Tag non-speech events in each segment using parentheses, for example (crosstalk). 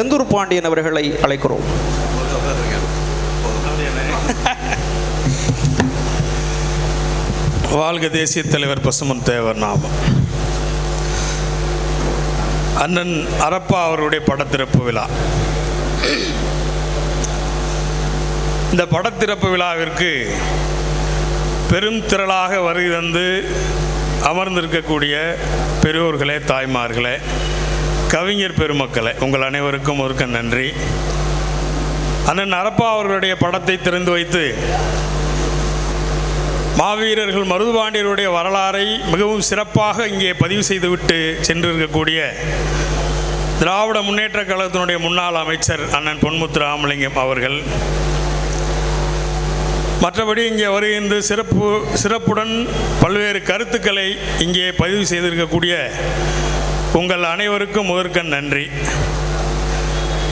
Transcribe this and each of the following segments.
செந்தூர் பாண்டியன் அவர்களை அழைக்கிறோம். (laughs) வாழ்க தேசிய தலைவர் பசுமன் தேவர் நாமம் அண்ணன் அரப்பா அவருடைய படத்திறப்பு விழா. இந்த படத்திறப்பு விழாவிற்கு பெரும் திரளாக வருகை தந்து அமர்ந்திருக்கக்கூடிய பெரியோர்களே தாய்மார்களே கவிஞர் பெருமக்களை உங்கள் அனைவருக்கும் ஒருக்க நன்றி. அண்ணன் அரப்பா அவர்களுடைய படத்தை திறந்து வைத்து மாவீரர்கள் மருதுபாண்டியருடைய வரலாறை மிகவும் சிறப்பாக இங்கே பதிவு செய்துவிட்டு சென்றிருக்கக்கூடிய திராவிட முன்னேற்ற கழகத்தினுடைய முன்னாள் அமைச்சர் அண்ணன் பொன்முத்து ராமலிங்கம் அவர்கள். மற்றபடி இங்கே வருகின்ற சிறப்பு சிறப்புடன் பல்வேறு கருத்துக்களை இங்கே பதிவு செய்திருக்கக்கூடிய உங்கள் அனைவருக்கும் முதற்கண் நன்றி.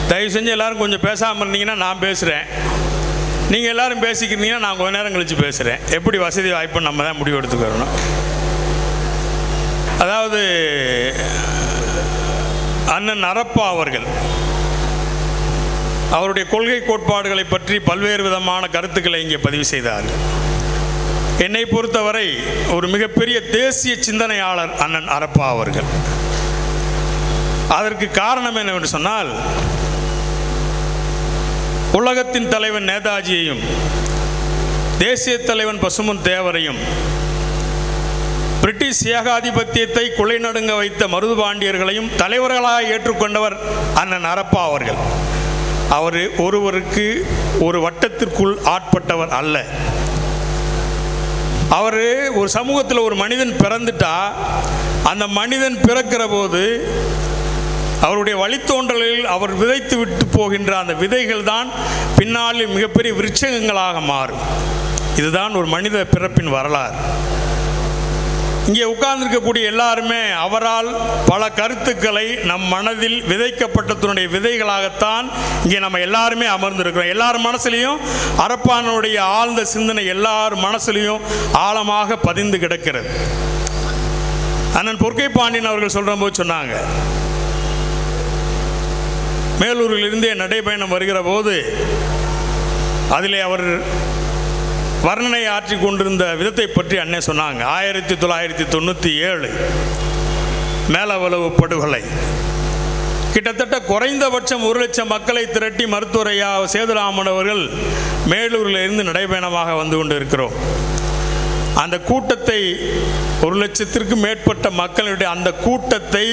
தயவு செஞ்சு எல்லாரும் கொஞ்சம் பேசாமல் இருந்தீங்கன்னா நான் பேசுகிறேன் நீங்கள் எல்லாரும் பேசிக்கிறீங்கன்னா நான் கொஞ்ச நேரம் கழித்து பேசுகிறேன் எப்படி வசதி வாய்ப்பு நம்ம தான் முடிவு எடுத்துக்கிறணும் அதாவது அண்ணன் அரப்பா அவர்கள். அவருடைய கொள்கை கோட்பாடுகளை பற்றி பல்வேறு விதமான கருத்துக்களை இங்கே பதிவு செய்தார்கள். என்னை பொறுத்தவரை ஒரு மிகப்பெரிய தேசிய சிந்தனையாளர் அண்ணன் அரப்பா அவர்கள். அதற்கு காரணம் என்னவென்று சொன்னால் உலகத்தின் தலைவன் நேதாஜியையும் தேசிய தலைவன் பசுமன் தேவரையும் பிரிட்டிஷ் ஏகாதிபத்தியத்தை கொலை நடுங்க வைத்த மருதுபாண்டியர்களையும் தலைவர்களாக ஏற்றுக்கொண்டவர் அண்ணன் அரப்பா அவர்கள். அவர் ஒருவருக்கு ஒரு வட்டத்திற்குள் ஆட்பட்டவர் அல்ல. அவர் ஒரு சமூகத்தில் ஒரு மனிதன் பிறந்துட்டா அந்த மனிதன் பிறக்கிற போது அவருடைய வழித்தோன்றலில் அவர் விதைத்து விட்டு போகின்ற அந்த விதைகள் தான் பின்னாளில் மிகப்பெரிய விருட்சகங்களாக மாறும். இதுதான் ஒரு மனித பிறப்பின் வரலாறு. இங்கே உட்கார்ந்துருக்கக்கூடிய எல்லாருமே அவரால் பல கருத்துக்களை நம் மனதில் விதைக்கப்பட்டதனுடைய விதைகளாகத்தான் இங்கே நம்ம எல்லாருமே அமர்ந்திருக்கிறோம். எல்லார் மனசுலையும் அரப்பானுடைய ஆழ்ந்த சிந்தனை எல்லார் மனசுலையும் ஆழமாக பதிந்து கிடக்கிறது. அண்ணன் பொற்கை பாண்டியன் அவர்கள் சொல்கிற போது சொன்னாங்க மேலூரிலிருந்தே நடைபயணம் வருகிற போது அதிலே அவர் வர்ணனை ஆற்றி கொண்டிருந்த விதத்தை பற்றி அண்ணே சொன்னாங்க. ஆயிரத்தி தொள்ளாயிரத்தி தொண்ணூற்றி ஏழு மேலவளவு படுகொலை. கிட்டத்தட்ட குறைந்தபட்சம் ஒரு லட்சம் மக்களை திரட்டி மருத்துவரையா சேதுராமன் அவர்கள் மேலூரில் இருந்து நடைபயணமாக வந்து கொண்டு இருக்கிறோம் அந்த கூட்டத்தை ஒரு லட்சத்திற்கு மேற்பட்ட மக்களுடைய அந்த கூட்டத்தை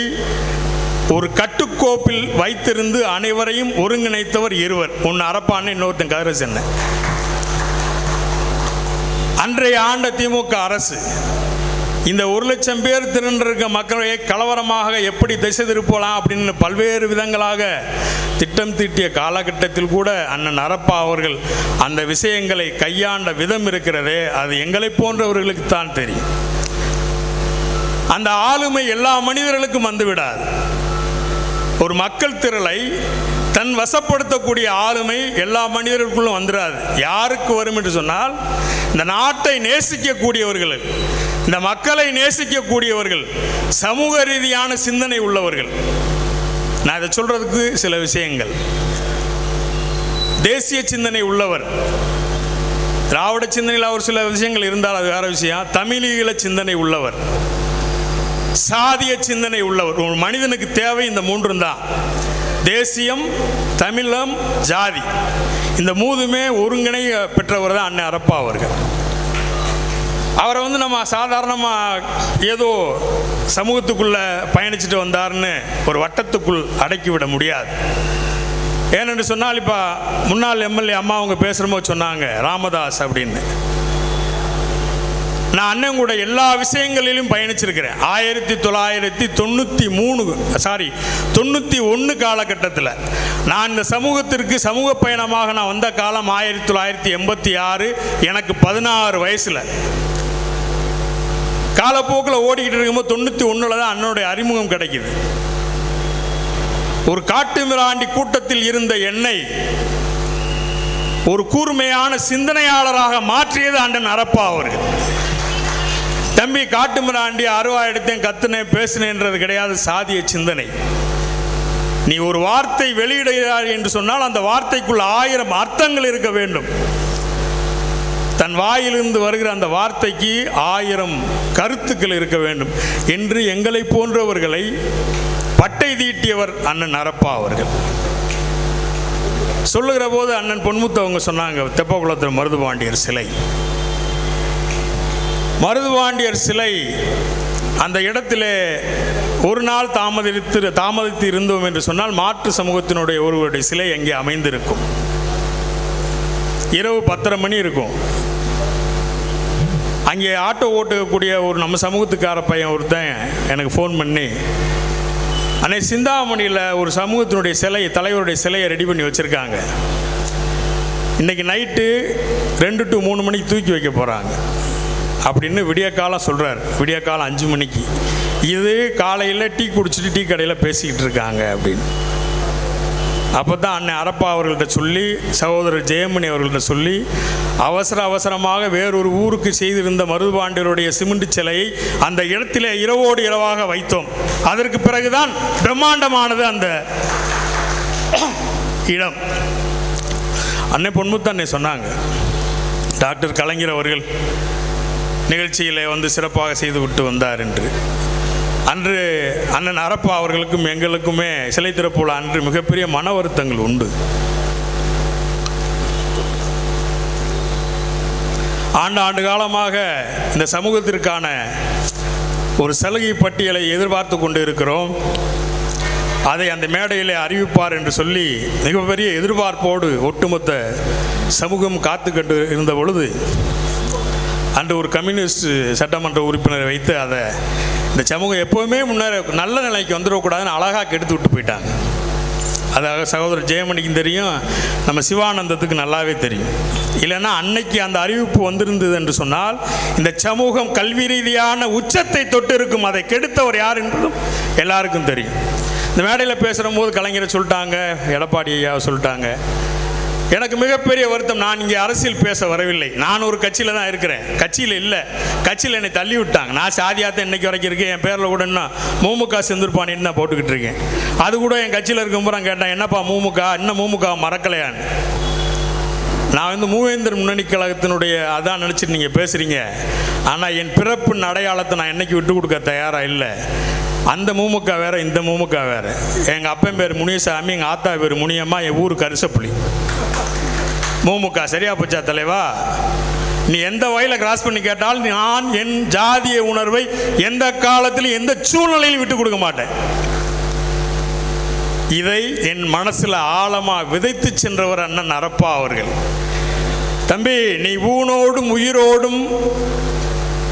ஒரு கட்டு கட்டுக்கோப்பில் வைத்திருந்து அனைவரையும் ஒருங்கிணைத்தவர் இருவர். ஒன்று அரப்பான்னு இன்னொருத்தன் கதிரசன் அன்றைய ஆண்ட திமுக அரசு இந்த ஒரு லட்சம் பேர் திரண்டிருக்க மக்களை கலவரமாக எப்படி திசை திருப்பலாம் அப்படின்னு பல்வேறு விதங்களாக திட்டம் தீட்டிய காலகட்டத்தில் கூட அண்ணன் அரப்பா அவர்கள் அந்த விஷயங்களை கையாண்ட விதம் இருக்கிறதே அது எங்களை போன்றவர்களுக்கு தான் தெரியும். அந்த ஆளுமை எல்லா மனிதர்களுக்கும் வந்துவிடாது ஒரு மக்கள் திரளை தன் வசப்படுத்தக்கூடிய ஆளுமை எல்லா மனிதர்களுக்குள்ளும் வந்துடாது யாருக்கு வரும் என்று சொன்னால் இந்த நாட்டை நேசிக்கக்கூடியவர்கள் இந்த மக்களை நேசிக்கக்கூடியவர்கள் சமூக ரீதியான சிந்தனை உள்ளவர்கள். நான் இதை சொல்கிறதுக்கு சில விஷயங்கள். தேசிய சிந்தனை உள்ளவர். திராவிட சிந்தனையில் அவர் சில விஷயங்கள் இருந்தால் அது வேற விஷயம். தமிழீழ சிந்தனை உள்ளவர். சாதிய சிந்தனை உள்ளவர். ஒரு மனிதனுக்கு தேவை இந்த மூன்றும் தான். தேசியம் தமிழம் ஜாதி. இந்த மூதுமே ஒருங்கிணை பெற்றவர் தான் அண்ணன் அரப்பா அவர்கள். அவரை வந்து நம்ம சாதாரணமாக ஏதோ சமூகத்துக்குள்ளே பயணிச்சுட்டு வந்தார்னு ஒரு வட்டத்துக்குள் அடக்கிவிட முடியாது. ஏனென்று சொன்னால் இப்போ முன்னாள் எம்எல்ஏ அம்மா அவங்க பேசுகிறமோ சொன்னாங்க ராமதாஸ் அப்படின்னு. நான் அண்ணன் கூட எல்லா விஷயங்களிலும் பயணிச்சிருக்கிறேன். ஆயிரத்தி தொள்ளாயிரத்தி தொண்ணூற்றி மூணு சாரி தொண்ணூற்றி ஒன்று காலகட்டத்தில். நான் இந்த சமூகத்திற்கு சமூக பயணமாக நான் வந்த காலம் ஆயிரத்தி தொள்ளாயிரத்தி எண்பத்தி ஆறு எனக்கு பதினாறு வயசில். காலப்போக்கில் ஓடிக்கிட்டு இருக்கும்போது தொண்ணூற்றி ஒன்றில் தான் அண்ணனுடைய அறிமுகம் கிடைக்கிது. ஒரு காட்டு மிராண்டி கூட்டத்தில் இருந்த என்னை ஒரு கூர்மையான சிந்தனையாளராக மாற்றியது அண்ணன் அரப்பா அவர்கள். தம்பி காட்டுமிராண்டி அருவா எடுத்தேன் கத்துனேன் பேசினேன்றது கிடையாது சாதிய சிந்தனை. நீ ஒரு வார்த்தை வெளியிடுகிறாய் என்று சொன்னால் அந்த வார்த்தைக்குள் ஆயிரம் அர்த்தங்கள் இருக்க வேண்டும். தன் வாயிலிருந்து வருகிற அந்த வார்த்தைக்கு ஆயிரம் கருத்துக்கள் இருக்க வேண்டும். என்று எங்களை போன்றவர்களை பட்டை தீட்டியவர் அண்ணன் அரப்பா அவர்கள். சொல்லுகிற போது அண்ணன் பொன்முத்து அவங்க சொன்னாங்க தெப்பகுளத்தில் மருதுபாண்டியர் சிலை. மருதுபாண்டியர் சிலை அந்த இடத்திலே ஒரு நாள் தாமதித்து தாமதித்து இருந்தோம் என்று சொன்னால் மாற்று சமூகத்தினுடைய ஒருவருடைய சிலை அங்கே அமைந்திருக்கும். இரவு பத்தரை மணி இருக்கும். அங்கே ஆட்டோ ஓட்டக்கூடிய ஒரு நம்ம சமூகத்துக்கார பையன் ஒருத்தன் எனக்கு ஃபோன் பண்ணி அன்னை சிந்தாமணியில் ஒரு சமூகத்தினுடைய சிலை தலைவருடைய சிலையை ரெடி பண்ணி வச்சுருக்காங்க. இன்றைக்கி நைட்டு ரெண்டு டு மூணு மணிக்கு தூக்கி வைக்க போகிறாங்க அப்படின்னு விடிய காலம் சொல்கிறார் விடிய காலம் அஞ்சு மணிக்கு. இது காலையில் டீ குடிச்சிட்டு டீ கடையில் பேசிக்கிட்டு இருக்காங்க அப்படின்னு. அப்போ தான் அண்ணன் அரப்பா அவர்கள்ட்ட சொல்லி சகோதரர் ஜெயமணி அவர்கள்ட்ட சொல்லி அவசர அவசரமாக வேறொரு ஊருக்கு செய்திருந்த மருதுபாண்டியருடைய சிமெண்ட் சிலையை அந்த இடத்திலே இரவோடு இரவாக வைத்தோம். அதற்கு பிறகுதான் பிரம்மாண்டமானது அந்த இடம். அன்னை பொன்முத்து அன்னை சொன்னாங்க. டாக்டர் கலைஞர் அவர்கள் நிகழ்ச்சியிலே வந்து சிறப்பாக செய்து விட்டு வந்தார் என்று. அன்று அண்ணன் அரப்பா அவர்களுக்கும் எங்களுக்குமே சிலை திறப்புல அன்று மிகப்பெரிய மன வருத்தங்கள் உண்டு. ஆண்டு ஆண்டு காலமாக இந்த சமூகத்திற்கான ஒரு சலுகை பட்டியலை எதிர்பார்த்து கொண்டு இருக்கிறோம் அதை அந்த மேடையிலே அறிவிப்பார் என்று சொல்லி மிகப்பெரிய எதிர்பார்ப்போடு ஒட்டுமொத்த சமூகம் காத்துக்கட்டு இருந்த பொழுது அன்று ஒரு கம்யூனிஸ்ட் சட்டமன்ற உறுப்பினரை வைத்து அதை இந்த சமூகம் எப்போவுமே முன்னேற நல்ல நிலைக்கு வந்துடக்கூடாதுன்னு அழகாக கெடுத்து விட்டு போயிட்டாங்க. அதாக சகோதரர் ஜெயமணிக்கும் தெரியும் நம்ம சிவானந்தத்துக்கு நல்லாவே தெரியும். இல்லைன்னா அன்னைக்கு அந்த அறிவிப்பு வந்திருந்தது என்று சொன்னால் இந்த சமூகம் கல்வி ரீதியான உச்சத்தை தொட்டு இருக்கும் அதை கெடுத்தவர் யார் என்றதும் எல்லாருக்கும் தெரியும். இந்த மேடையில் பேசுகிற போது கலைஞரை சொல்லிட்டாங்க எடப்பாடி ஐயாவை சொல்லிட்டாங்க. எனக்கு மிகப்பெரிய வருத்தம் நான் இங்கே அரசியல் பேச வரவில்லை. நான் ஒரு கட்சியில் தான் இருக்கிறேன். கட்சியில் இல்லை. கட்சியில் என்னை தள்ளி விட்டாங்க. நான் சாதியாத்தான் இன்னைக்கு வரைக்கும் இருக்கேன் என் பேரில் கூட என்ன மூமுக செந்திருப்பானின்னு தான் போட்டுக்கிட்டு இருக்கேன். அது கூட என் கட்சியில் இருக்கும்போது கேட்டேன் என்னப்பா மூமுக இன்னும் மூமுக மறக்கலையான்னு? நான் வந்து மூவேந்தர் முன்னணி கழகத்தினுடைய அதான் நினச்சிட்டு நீங்கள் பேசுகிறீங்க ஆனால் என் பிறப்பின் அடையாளத்தை நான் என்னைக்கு விட்டு கொடுக்க தயாராக இல்லை. அந்த மூமுக்கா வேற இந்த மூமுக்கா வேற. எங்கள் அப்பன் பேர் முனியசாமி எங்கள் ஆத்தா பேர் முனியம்மா என் ஊர் கரிசப்புலி. மூமுக்கா சரியா போச்சா தலைவா? நீ எந்த வயல கிராஸ் பண்ணி கேட்டால் நான் என் ஜாதிய உணர்வை எந்த காலத்திலும் எந்த சூழ்நிலையிலும் விட்டு கொடுக்க மாட்டேன். இதை என் மனசில் ஆழமா விதைத்து சென்றவர் அண்ணன் அரப்பா அவர்கள். தம்பி நீ ஊனோடும் உயிரோடும்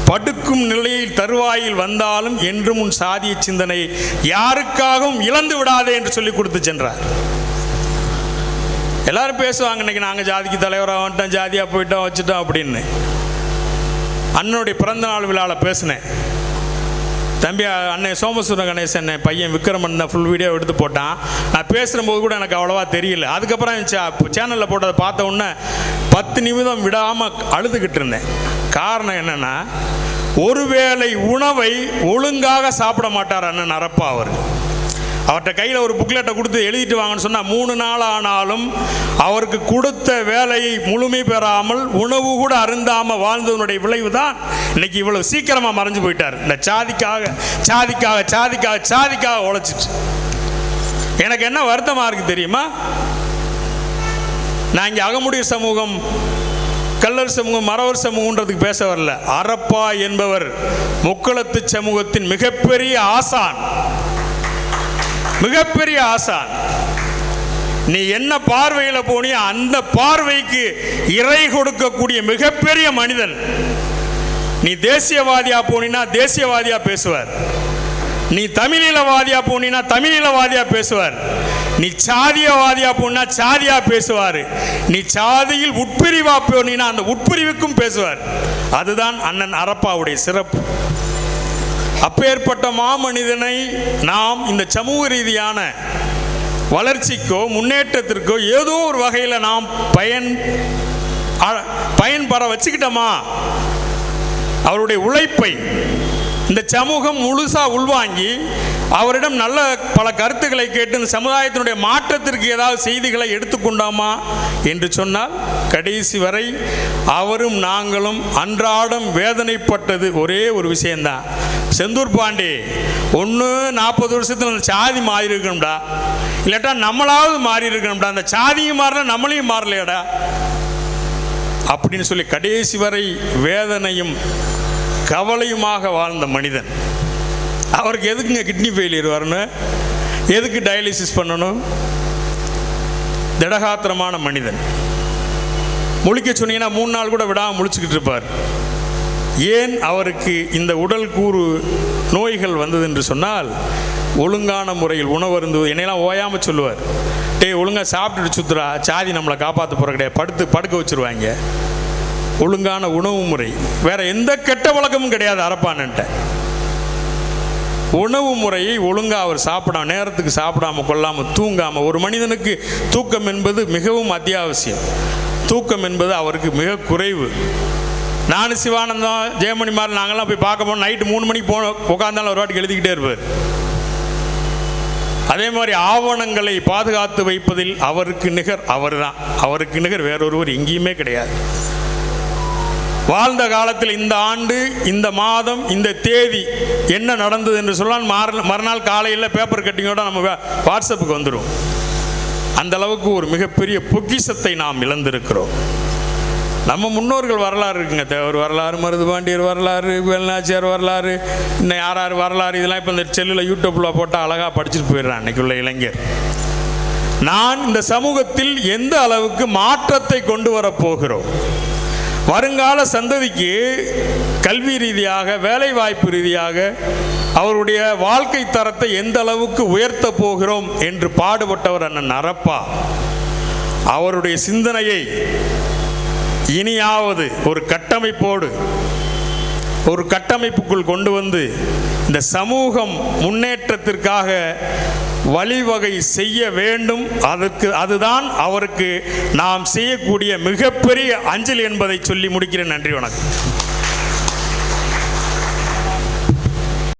படுக்கும் நிலையில் தருவாயில் வந்தாலும் என்றும் உன் சாதிய சிந்தனை யாருக்காகவும் இழந்து விடாதே என்று சொல்லி கொடுத்து சென்றார். எல்லாரும் பேசுவாங்க இன்னைக்கு நாங்கள் ஜாதிக்கு தலைவராக வந்துட்டோம் ஜாதியாக போயிட்டோம் வச்சுட்டோம் அப்படின்னு. அண்ணனுடைய பிறந்த நாள் விழாவில் பேசினேன். தம்பி அண்ணன் சோமசுர கணேசன் பையன் விக்ரமன் தான் ஃபுல் வீடியோ எடுத்து போட்டான். நான் பேசுகிறபோது கூட எனக்கு அவ்வளோவா தெரியல. அதுக்கப்புறம் சேனலில் போட்டதை பார்த்த உடனே பத்து நிமிடம் விடாமல் அழுதுகிட்டு இருந்தேன். காரணம் என்னென்னா ஒருவேளை உணவை ஒழுங்காக சாப்பிட மாட்டார் அண்ணன் நரப்பா அவர். அவர்கிட்ட கையில் ஒரு புக்லெட்டை கொடுத்து எழுதிட்டு வாங்கன்னு சொன்னால் மூணு நாள் ஆனாலும் அவருக்கு கொடுத்த வேலையை முழுமை பெறாமல் உணவு கூட அருந்தாமல் வாழ்ந்ததனுடைய விளைவு தான் இன்னைக்கு இவ்வளோ சீக்கிரமாக மறைஞ்சு போயிட்டார். இந்த சாதிக்காக சாதிக்காக சாதிக்காக சாதிக்காக உழைச்சிட்டு எனக்கு என்ன வருத்தமாக இருக்குது தெரியுமா? நான் இங்கே அகமுடிய சமூகம் கல்லர் சமூகம் மரவர் சமூகன்றதுக்கு பேச வரல. அரப்பா என்பவர் முக்களத்து சமூகத்தின் மிகப்பெரிய ஆசான். மிகப்பெரிய ஆசான். நீ என்ன பார்வையில் போனியோ அந்த பார்வைக்கு இறை கொடுக்கக்கூடிய மிகப்பெரிய மனிதன். நீ தேசியவாதியா போனா தேசியவாதியா பேசுவார். நீ தமிழீழவாதியா போனா தமிழீழவாதியா பேசுவார். நீ சாதியவாதியா போனா சாதியா பேசுவார். நீ சாதியில் உட்பிரிவா போனினா அந்த உட்பிரிவுக்கும் பேசுவார். அதுதான் அண்ணன் அரப்பாவுடைய சிறப்பு. அப்பேற்பட்ட மாமனிதனை நாம் இந்த சமூக ரீதியான வளர்ச்சிக்கோ முன்னேற்றத்திற்கோ ஏதோ ஒரு வகையில் நாம் பயன் அ- பயன்பெற வச்சுக்கிட்டோமா? அவருடைய உழைப்பை இந்த சமூகம் முழுசாக உள்வாங்கி அவரிடம் நல்ல பல கருத்துக்களை கேட்டு இந்த சமுதாயத்தினுடைய மாற்றத்திற்கு ஏதாவது செய்திகளை எடுத்துக்கொண்டோமா என்று சொன்னால் கடைசி வரை அவரும் நாங்களும் அன்றாடம் வேதனைப்பட்டது ஒரே ஒரு விஷயம்தான். செந்தூர் பாண்டி ஒன்று நாற்பது வருஷத்தில் அந்த சாதி மாறி இருக்கணும்டா இல்லாட்டா நம்மளாவது மாறி இருக்கணும்டா அந்த சாதியும் மாறல நம்மளையும் மாறலையாடா. அப்படின்னு சொல்லி கடைசி வரை வேதனையும் கவலையுமாக வாழ்ந்த மனிதன். அவருக்கு எதுக்குங்க கிட்னி ஃபெயிலியர் வரணும்? எதுக்கு டயாலிசிஸ் பண்ணணும்? திடகாத்திரமான மனிதன். முழிக்க சொன்னீங்கன்னா மூணு நாள் கூட விடாமல் முழிச்சுக்கிட்டு இருப்பார். ஏன் அவருக்கு இந்த உடல் கூறு நோய்கள் வந்தது என்று சொன்னால் ஒழுங்கான முறையில் உணவருந்து என்னையெல்லாம் ஓயாமல் சொல்லுவார். டேய் ஒழுங்காக சாப்பிட்டுட்டு சுத்துறா சாதி நம்மளை காப்பாற்ற போகிற கிடையாது படுத்து படுக்க வச்சுருவாங்க. ஒழுங்கான உணவு முறை. வேறு எந்த கெட்ட வழக்கமும் கிடையாது அரப்பான்ன்ட்ட. உணவு முறையை ஒழுங்காக அவர் சாப்பிடாம நேரத்துக்கு சாப்பிடாம கொள்ளாமல் தூங்காமல் ஒரு மனிதனுக்கு தூக்கம் என்பது மிகவும் அத்தியாவசியம். தூக்கம் என்பது அவருக்கு மிக குறைவு. நானும் சிவானந்தம் ஜெயமணி மாதிரி நாங்கள்லாம் போய் பார்க்க போனோம் நைட்டு மூணு மணிக்கு போ உட்காந்தாலும் ஒரு வாட்டிக்கு எழுதிக்கிட்டே இருப்பார். அதே மாதிரி ஆவணங்களை பாதுகாத்து வைப்பதில் அவருக்கு நிகர் அவர் தான் அவருக்கு நிகர் வேறொருவர் எங்கேயுமே கிடையாது. வாழ்ந்த காலத்தில் இந்த ஆண்டு இந்த மாதம் இந்த தேதி என்ன நடந்தது என்று சொன்னால் மறுநாள் காலையில் பேப்பர் கட்டிங்கோட நம்ம வாட்ஸ்அப்புக்கு வந்துடும் அந்த அளவுக்கு ஒரு மிகப்பெரிய பொக்கிஷத்தை நாம் இழந்திருக்கிறோம். நம்ம முன்னோர்கள் வரலாறு இருக்குங்க. தேவர் வரலாறு மருதுபாண்டியர் வரலாறு வேலுநாச்சியார் வரலாறு இன்னும் யார் யார் வரலாறு இதெல்லாம் இப்போ இந்த செல்லில் யூடியூப்பில் போட்டால் அழகாக படிச்சுட்டு போயிடுறான் அன்னைக்குள்ள இளைஞர். நான் இந்த சமூகத்தில் எந்த அளவுக்கு மாற்றத்தை கொண்டு வரப் போகிறோம்? வருங்கால சந்ததிக்கு கல்வி ரீதியாக வேலை வாய்ப்பு ரீதியாக அவருடைய வாழ்க்கை தரத்தை எந்த அளவுக்கு உயர்த்த போகிறோம் என்று பாடுபட்டவர் அண்ணன் அரப்பா. அவருடைய சிந்தனையை இனியாவது ஒரு கட்டமைப்போடு ஒரு கட்டமைப்புக்குள் கொண்டு வந்து இந்த சமூகம் முன்னேற்றத்திற்காக வழிவகை செய்ய வேண்டும். அதற்கு அதுதான் அவருக்கு நாம் செய்யக்கூடிய மிகப்பெரிய அஞ்சல் என்பதை சொல்லி முடிக்கிறேன். நன்றி வணக்கம்.